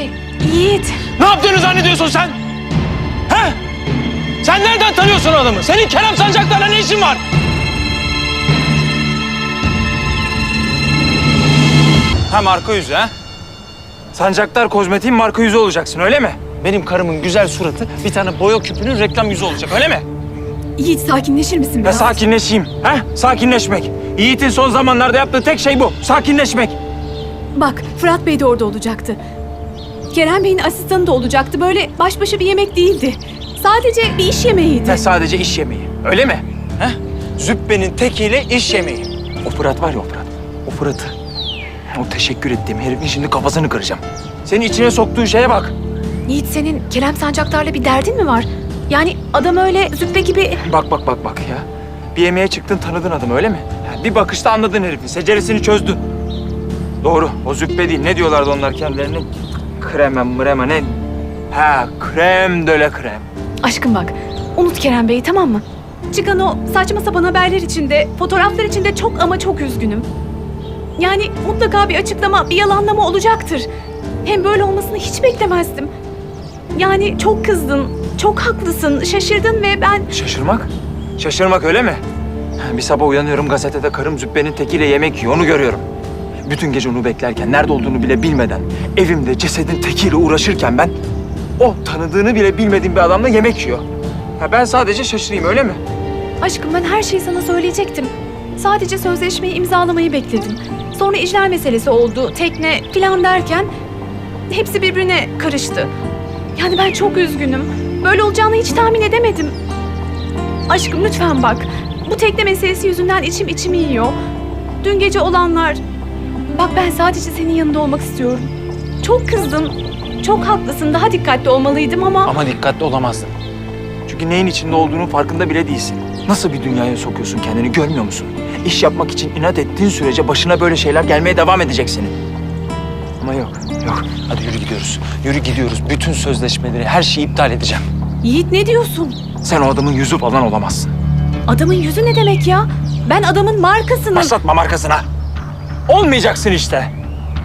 Yiğit. Ne yaptığını zannediyorsun sen? He? Sen nereden tanıyorsun adamı? Senin Kerem Sancaklar'la ne işin var? Ha marka yüzü ha? Sancaktar kozmetiğin marka yüzü olacaksın öyle mi? Benim karımın güzel suratı bir tane boya küpünün reklam yüzü olacak öyle mi? Yiğit sakinleşir misin Ya biraz? sakinleşeyim. He? Sakinleşmek. Yiğit'in son zamanlarda yaptığı tek şey bu. Sakinleşmek. Bak Fırat Bey de orada olacaktı. Kerem Bey'in asistanı da olacaktı. Böyle baş başa bir yemek değildi. Sadece bir iş yemeğiydi. Ve sadece iş yemeği. Öyle mi? He? Zübbenin tekiyle iş yemeği. O Fırat var ya o Fırat. O Fırat'ı. O teşekkür ettiğim herifin şimdi kafasını kıracağım. Senin içine soktuğu şeye bak. Yiğit senin Kerem Sancaktar'la bir derdin mi var? Yani adam öyle züppe gibi... Bak bak bak bak ya. Bir yemeğe çıktın tanıdın adamı öyle mi? Yani bir bakışta anladın herifin. Seceresini çözdün. Doğru. O züppe değil. Ne diyorlardı onlar kendilerine? Krema mrema ne? Ha krem de la krem. Aşkım bak unut Kerem Bey'i tamam mı? Çıkan o saçma sapan haberler içinde, fotoğraflar içinde çok ama çok üzgünüm. Yani mutlaka bir açıklama, bir yalanlama olacaktır. Hem böyle olmasını hiç beklemezdim. Yani çok kızdın, çok haklısın, şaşırdın ve ben... Şaşırmak? Şaşırmak öyle mi? Bir sabah uyanıyorum gazetede karım züppenin tekiyle yemek yiyor onu görüyorum. Bütün gece onu beklerken nerede olduğunu bile bilmeden evimde cesedin tekiyle uğraşırken ben o tanıdığını bile bilmediğim bir adamla yemek yiyor. Ha ben sadece şaşırayım öyle mi? Aşkım ben her şeyi sana söyleyecektim. Sadece sözleşmeyi imzalamayı bekledim. Sonra icra meselesi oldu, tekne falan derken hepsi birbirine karıştı. Yani ben çok üzgünüm. Böyle olacağını hiç tahmin edemedim. Aşkım lütfen bak. Bu tekne meselesi yüzünden içim içimi yiyor. Dün gece olanlar... Bak ben sadece senin yanında olmak istiyorum. Çok kızdım. Çok haklısın. Daha dikkatli olmalıydım ama... Ama dikkatli olamazdın. Çünkü neyin içinde olduğunun farkında bile değilsin. Nasıl bir dünyaya sokuyorsun kendini görmüyor musun? İş yapmak için inat ettiğin sürece başına böyle şeyler gelmeye devam edecek senin. Ama yok, yok. Hadi yürü gidiyoruz. Yürü gidiyoruz. Bütün sözleşmeleri, her şeyi iptal edeceğim. Yiğit ne diyorsun? Sen o adamın yüzü falan olamazsın. Adamın yüzü ne demek ya? Ben adamın markasını... Başlatma markasına. Olmayacaksın işte.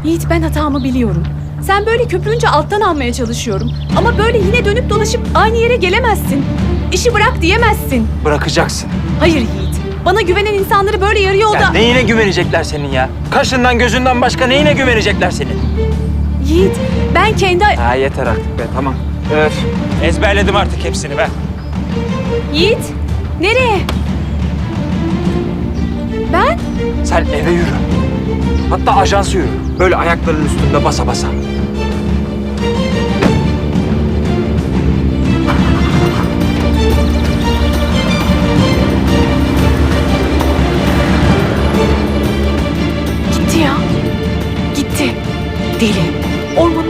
Yiğit ben hatamı biliyorum. Sen böyle köpürünce alttan almaya çalışıyorum. Ama böyle yine dönüp dolaşıp aynı yere gelemezsin. İşi bırak diyemezsin. Bırakacaksın. Hayır Yiğit. Bana güvenen insanları böyle yarı yolda... Ya neyine güvenecekler senin ya? Kaşından gözünden başka neyine güvenecekler senin? Yiğit ben kendi... Ha yeter artık be tamam. Öf. Ezberledim artık hepsini be. Yiğit nereye? Ben? Sen eve yürü. Hatta ajansı yürü. Böyle ayaklarının üstünde basa basa. Gitti ya. Gitti. Deli. Ormanın